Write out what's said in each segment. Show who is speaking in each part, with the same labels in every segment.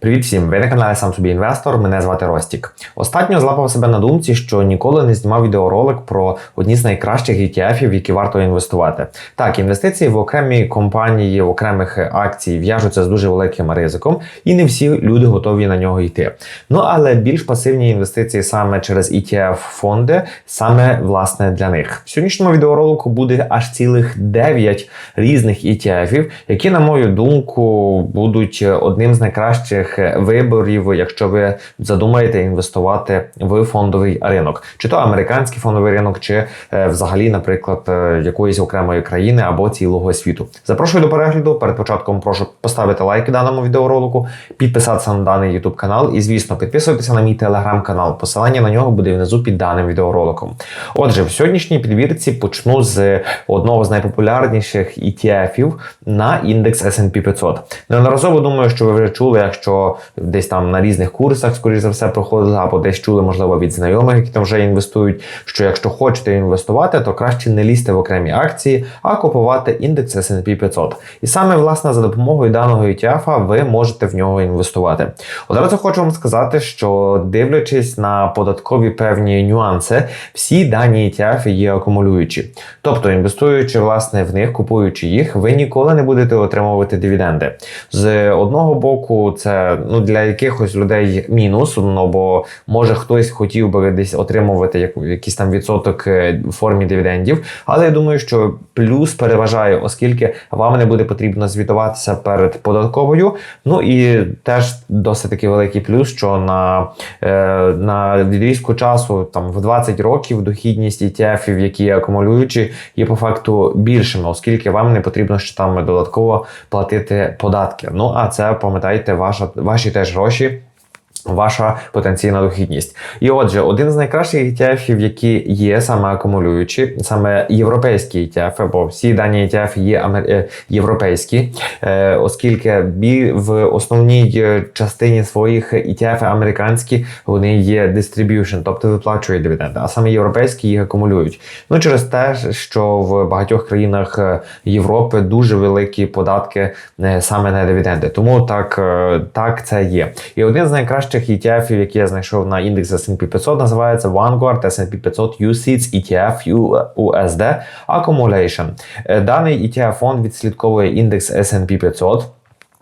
Speaker 1: Привіт всім! Ви на каналі Сам собі інвестор. Мене звати Ростік. Останньо злапав себе на думці, що ніколи не знімав відеоролик про одні з найкращих ETF, в які варто інвестувати. Так, інвестиції в окремі компанії, в окремих акцій в'яжуться з дуже великим ризиком, і не всі люди готові на нього йти. Ну але більш пасивні інвестиції саме через ETF фонди, саме власне для них. В сьогоднішньому відеоролику буде аж цілих 9 різних ETF, які, на мою думку, будуть одним з найкращих виборів, якщо ви задумаєте інвестувати в фондовий ринок, чи то американський фондовий ринок, чи е, взагалі, наприклад, е, якоїсь окремої країни або цілого світу. Запрошую до перегляду. Перед початком прошу поставити лайк даному відеоролику, підписатися на даний YouTube канал і, звісно, підписуйтеся на мій телеграм-канал. Посилання на нього буде внизу під даним відеороликом. Отже, в сьогоднішній підбірці почну з одного з найпопулярніших ETF на індекс S&P 500. Неодноразово думаю, що ви вже чули, якщо десь там на різних курсах, скоріш за все, проходили, або десь чули, можливо, від знайомих, які там вже інвестують. Що якщо хочете інвестувати, то краще не лізти в окремі акції, а купувати індекс S&P 500. І саме власне за допомогою даного ETF ви можете в нього інвестувати. Одразу хочу вам сказати, що дивлячись на податкові певні нюанси, всі дані ETF є акумулюючі. Тобто, інвестуючи власне в них, купуючи їх, ви ніколи не будете отримувати дивіденди. З одного боку, це ну для якихось людей мінус, ну бо може хтось хотів би десь отримувати яку, якийсь там відсоток е, в формі дивідендів. Але я думаю, що плюс переважає, оскільки вам не буде потрібно звітуватися перед податковою. Ну і теж досить таки великий плюс, що на е, на відрізку часу, там в 20 років, дохідність ETF, які є акумулюючі, є по факту більшими, оскільки вам не потрібно ще там додатково платити податки. Ну а це пам'ятайте, ваша ваші теж гроші. Ваша потенційна дохідність. І отже, один з найкращих ETF, які є саме акумулюючі, саме європейські ETF, бо всі дані ETF є е, європейські, е, оскільки в основній е, частині своїх ETF американські вони є distribution, тобто виплачують дивіденди, а саме європейські їх акумулюють. Ну через те, що в багатьох країнах Європи дуже великі податки саме на дивіденди. Тому так, так це є. І один з найкращих найкращих ETF, які я знайшов на індекс S&P 500, називається Vanguard S&P 500 UCITS ETF USD Accumulation. Е, даний ETF фонд відслідковує індекс S&P 500.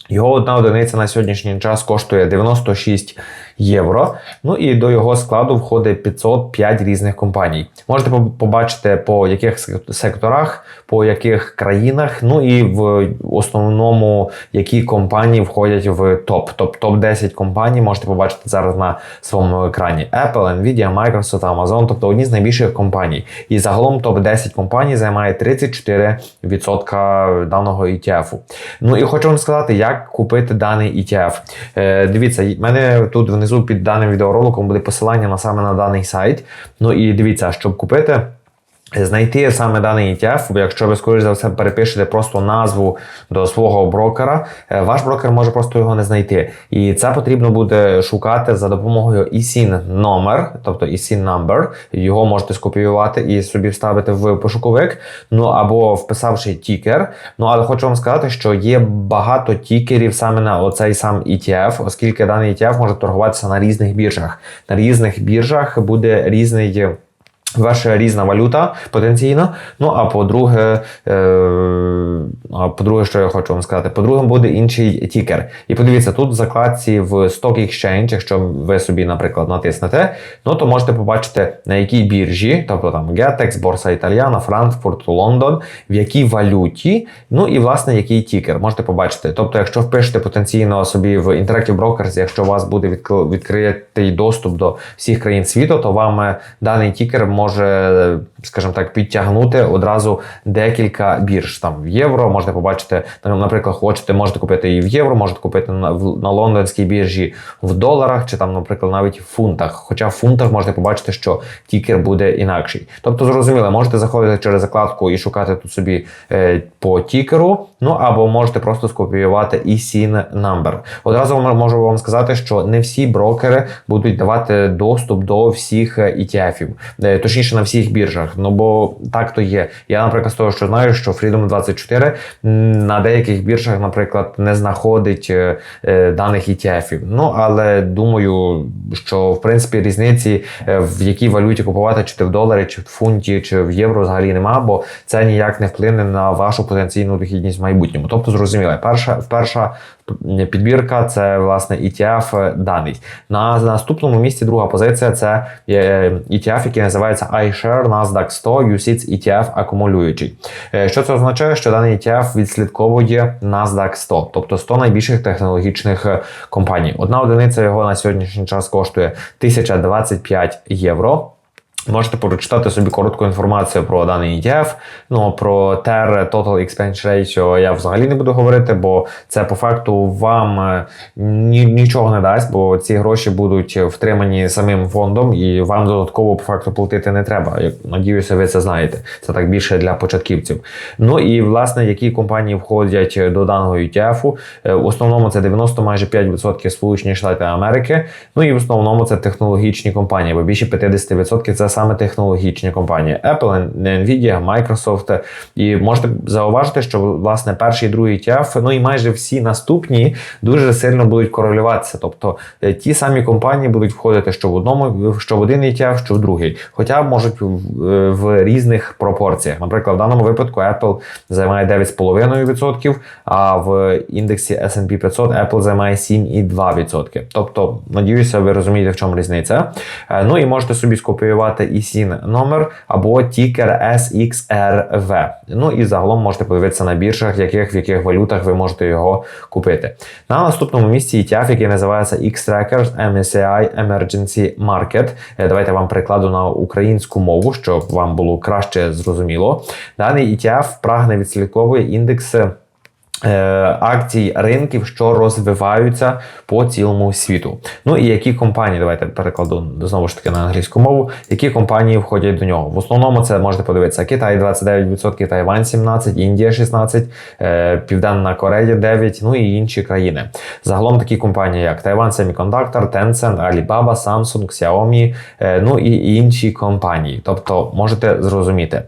Speaker 1: Його одна одиниця на сьогоднішній час коштує 96 євро. Ну і до його складу входить 505 різних компаній. Можете побачити, по яких секторах, по яких країнах, ну і в основному які компанії входять в топ. Топ топ 10 компаній можете побачити зараз на своєму екрані: Apple, Nvidia, Microsoft, Amazon, тобто одні з найбільших компаній. І загалом топ 10 компаній займає 34% даного ETF. Ну і хочу вам сказати, як купити даний ETF. Е, Дивіться, мене тут внизу внизу під даним відеороликом буде посилання на саме на даний сайт. Ну і дивіться, щоб купити. Знайти саме даний ETF, бо якщо ви, скоріш за все, перепишете просто назву до свого брокера, е, ваш брокер може просто його не знайти. І це потрібно буде шукати за допомогою ISIN номер, тобто ISIN number. Його можете скопіювати і собі вставити в пошуковик, ну або вписавши тікер. Ну але хочу вам сказати, що є багато тікерів саме на оцей сам ETF, оскільки даний ETF може торгуватися на різних біржах. На різних біржах буде різний. Ваша різна валюта потенційно. Ну а по-друге, е, а по-друге, що я хочу вам сказати, по-друге, буде інший тікер. І подивіться, тут в закладці в Stock Exchange, якщо ви собі, наприклад, натиснете, ну то можете побачити, на якій біржі, тобто там Getex, Борса Італіана, Франкфурт, Лондон, в якій валюті, ну і власне який тікер. Можете побачити. Тобто, якщо впишете потенційно собі в Interactive Brokers, якщо у вас буде відкритий доступ до всіх країн світу, то вам е, даний тікер може, скажімо так, підтягнути одразу декілька бірж. Там в євро можете побачити, наприклад, хочете, можете купити і в євро, можете купити на, на лондонській біржі в доларах, чи там, наприклад, навіть в фунтах. Хоча в фунтах можете побачити, що тікер буде інакший. Тобто, зрозуміло, можете заходити через закладку і шукати тут собі е, по тікеру, ну або можете просто скопіювати і SIN number. Одразу можу вам сказати, що не всі брокери будуть давати доступ до всіх ETF. Точніше на всіх біржах. Ну бо так то є. Я, наприклад, з того, що знаю, що Freedom 24 на деяких біржах, наприклад, не знаходить е, е, даних ETF. Ну але думаю, що в принципі різниці е, в якій валюті купувати, чи ти в доларі, чи в фунті, чи в євро взагалі нема, бо це ніяк не вплине на вашу потенційну дохідність в майбутньому. Тобто, зрозуміло, перша перша підбірка це власне ETF даний. На наступному місці друга позиція це е, ETF, який називається iShare NASDAQ 100 UCITS ETF акумулюючий. Е, Що це означає? Що даний ETF відслідковує NASDAQ 100, тобто 100 найбільших технологічних е, компаній. Одна одиниця його на сьогоднішній час коштує 1025 євро. Можете прочитати собі коротку інформацію про даний ETF. Ну про TER Total Expense Ratio я взагалі не буду говорити, бо це по факту вам е, ні, нічого не дасть, бо ці гроші будуть втримані самим фондом, і вам додатково по факту платити не треба. Надіюся, ви це знаєте. Це так більше для початківців. Ну і власне, які компанії входять до даного ETF. Е, В основному це 90 майже 5% Сполучені Штати Америки. Ну і в основному це технологічні компанії, бо більше 50% це саме технологічні компанії Apple, Nvidia, Microsoft. І можете зауважити, що власне перший другий ETF, ну і майже всі наступні дуже сильно будуть корелюватися. Тобто е, ті самі компанії будуть входити що в одному, що в один ETF, що в другий. Хоча можуть в, е, в різних пропорціях. Наприклад, в даному випадку Apple займає 9,5%, а в індексі S&P 500 Apple займає 7,2%. Тобто, надіюся, ви розумієте, в чому різниця. Е, Ну і можете собі скопіювати і ISIN номер або тікер SXRV. Ну і загалом можете подивитися на біржах, яких, в яких валютах ви можете його купити. На наступному місці ETF, який називається X-Trackers MSCI Emergency Market. Е, Давайте вам перекладу на українську мову, щоб вам було краще зрозуміло. Даний ETF прагне відслідковує індекси. Е, акцій ринків, що розвиваються по цілому світу. Ну і які компанії, давайте перекладу знову ж таки на англійську мову, які компанії входять до нього. В основному це можете подивитися: Китай 29%, Тайвань 17%, Індія 16%, е, Південна Корея 9%, ну і інші країни. Загалом такі компанії, як Taiwan Semiconductor, Tencent, Alibaba, Samsung, Xiaomi, е, ну і інші компанії. Тобто можете зрозуміти.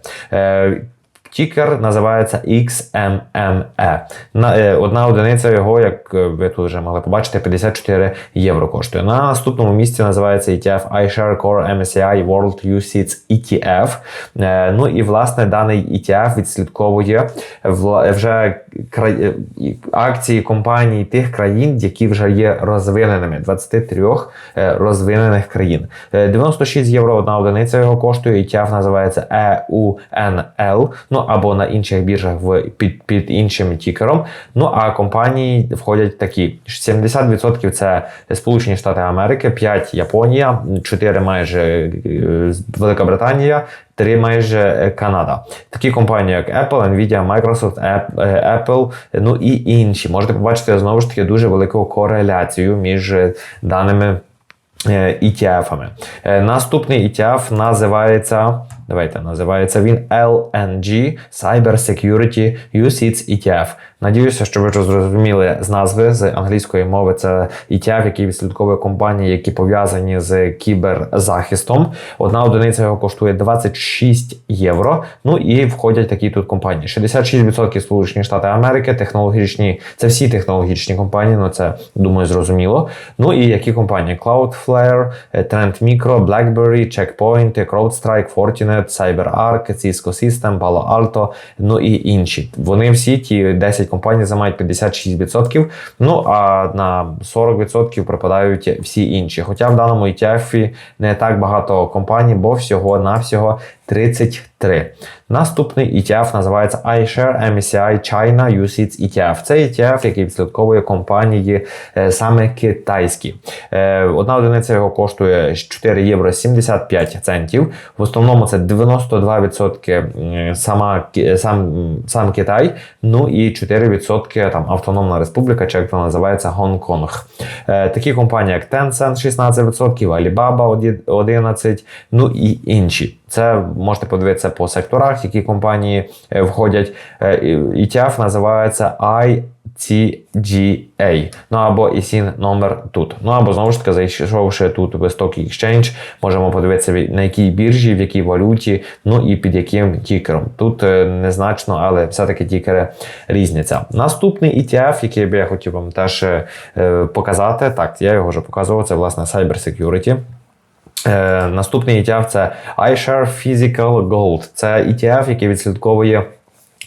Speaker 1: Тікер називається XMME. Е, одна одиниця його, як е, ви тут вже могли побачити, 54 євро коштує. На наступному місці називається ETF iShare Core MSCI World UCITS ETF. Е, ну і власне даний ETF відслідковує вже акції компаній тих країн, які вже є розвиненими. 23 е, розвинених країн. Е, 96 євро одна одиниця його коштує. ETF називається EUNL. Ну або на інших біржах в під, під іншим тікером. Ну а компанії входять такі: 70% це Сполучені Штати Америки, 5 Японія, 4 майже е, Велика Британія. Три майже Канада. Такі компанії, як Apple, Nvidia, Microsoft, е, Apple, ну і інші. Можете побачити знову ж таки дуже велику кореляцію між даними е, ETF-ами. Наступний ETF називається. Давайте називається він LNG Cyber Security UCITS ETF. Надіюся, що ви зрозуміли з назви з англійської мови. Це ETF, який відслідковує компанії, які пов'язані з кіберзахистом. Одна одиниця його коштує 26 євро. Ну і входять такі тут компанії: 66% Сполучені Штати Америки, технологічні, це всі технологічні компанії, ну це думаю зрозуміло. Ну і які компанії? Cloudflare, е, Trend Micro, BlackBerry, Checkpoint, CrowdStrike, Fortinet, CyberArk, Cisco System, Palo Alto, ну і інші. Вони всі ті 10 компаній займають 56%. Ну а на 40% припадають всі інші. Хоча в даному ETF не так багато компаній, бо всього навсього 33. Наступний ETF називається iShare MSCI China UCITS ETF. Це ETF, який відслідковує компанії е, саме китайські. Е, одна одиниця його коштує 4 євро 75 центів. В основному це 92% сама, сам, сам Китай, ну і 4% там Автономна Республіка, чи як вона називається Гонконг. Е, такі компанії, як Tencent 16%, Alibaba оді- 11%, ну і інші. Це можете подивитися по секторах, які компанії е, входять. Е, ETF називається CGA. Ну або ISIN номер тут. Ну або знову ж таки, зайшовши тут в Stock Exchange, можемо подивитися на якій біржі, в якій валюті, ну і під яким тікером. Тут е, незначно, але все-таки тікери різняться. Наступний ETF, який би я хотів вам теж е, е, показати, так, я його вже показував, це власне Cyber Security. Е, наступний ETF це iShare Physical Gold. Це ETF, який відслідковує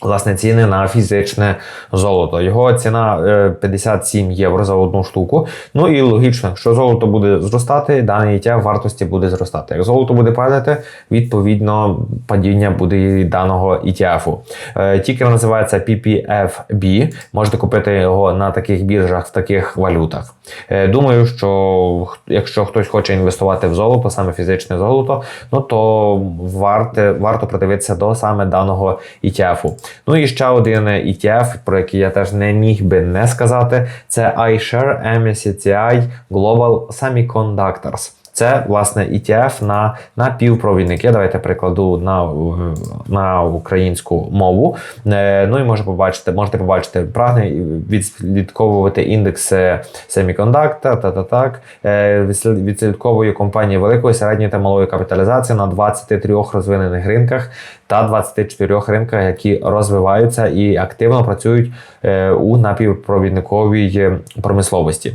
Speaker 1: власне ціни на фізичне золото. Його ціна е, 57 євро за одну штуку. Ну і логічно, якщо золото буде зростати, даний ETF вартості буде зростати. Як золото буде падати, відповідно падіння буде даного ETF. Е, Тікер називається PPFB. Можете купити його на таких біржах в таких валютах. Е, Думаю, що якщо хтось хоче інвестувати в золото, саме фізичне золото, ну то варте, варто придивитися до саме даного ETF. Ну і ще один ETF, про який я теж не міг би не сказати, це iShare MSCI Global Semiconductors. Це власне ETF на напівпровідники. Давайте прикладу на, на українську мову. Е, Ну і може побачити, можете побачити, прагне відслідковувати індекс семікондакта та та так. Е, Відслідковує компанії великої, середньої та малої капіталізації на 23 розвинених ринках та 24 ринках, які розвиваються і активно працюють е, у напівпровідниковій промисловості.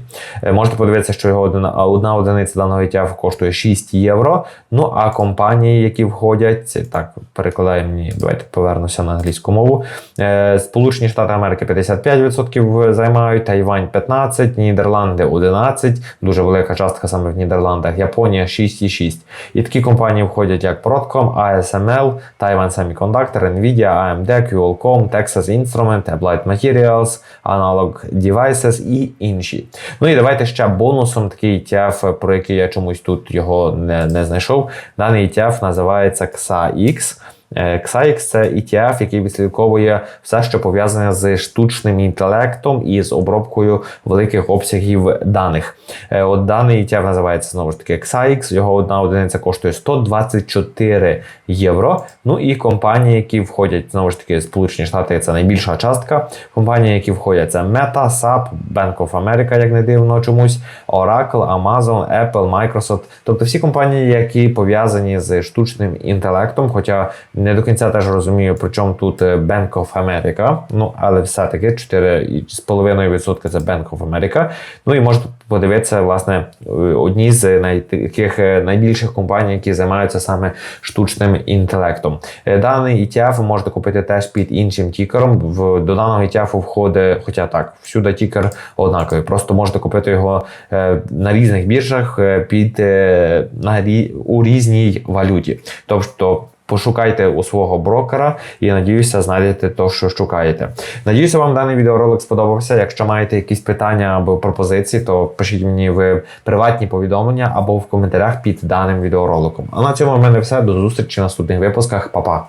Speaker 1: Можете подивитися, що його одна одиниця даного ETF коштує 6 євро. Ну а компанії, які входять, так перекладаємо мені. Давайте повернуся на англійську мову. Е, Сполучені Штати Америки 55% займають, Тайвань 15%, Нідерланди 11%, дуже велика частка саме в Нідерландах, Японія 6,6%. І такі компанії входять як Broadcom, ASML, Taiwan Semiconductor, Nvidia, AMD, Qualcomm, Texas Instrument, Applied Materials, Analog Devices і інші. Ну і давайте ще бонусом такий ETF, про який я чомусь тут його не, не знайшов. Даний ETF називається XAX. Е, XAX – це ETF, який відслідковує все, що пов'язане з штучним інтелектом і з обробкою великих обсягів даних. Е, От даний ETF називається знову ж таки XAX, його одна одиниця коштує 124 євро. Ну і компанії, які входять знову ж таки Сполучені Штати, це найбільша частка. Компанії, які входять, це Meta, SAP, Bank of America, як не дивно чомусь, Oracle, Amazon, Apple, Microsoft. Тобто всі компанії, які пов'язані з штучним інтелектом, хоча не до кінця теж розумію, при чому тут е, Bank of America, ну але все-таки 4,5% це Bank of America. Ну і можете подивитися, власне, одні з таких е, найбільших компаній, які займаються саме штучним інтелектом. Е, Даний ETF можете купити теж під іншим тікером. В до даного ETF входить, хоча так, всюди тікер однаковий. Просто можете купити його е, на різних біржах під на у різній валюті. Тобто. Пошукайте у свого брокера і надіюся, знайдете те, що шукаєте. Надіюся, вам даний відеоролик сподобався. Якщо маєте якісь питання або пропозиції, то пишіть мені в приватні повідомлення або в коментарях під даним відеороликом. А на цьому в мене все. До зустрічі в наступних випусках. Па-па!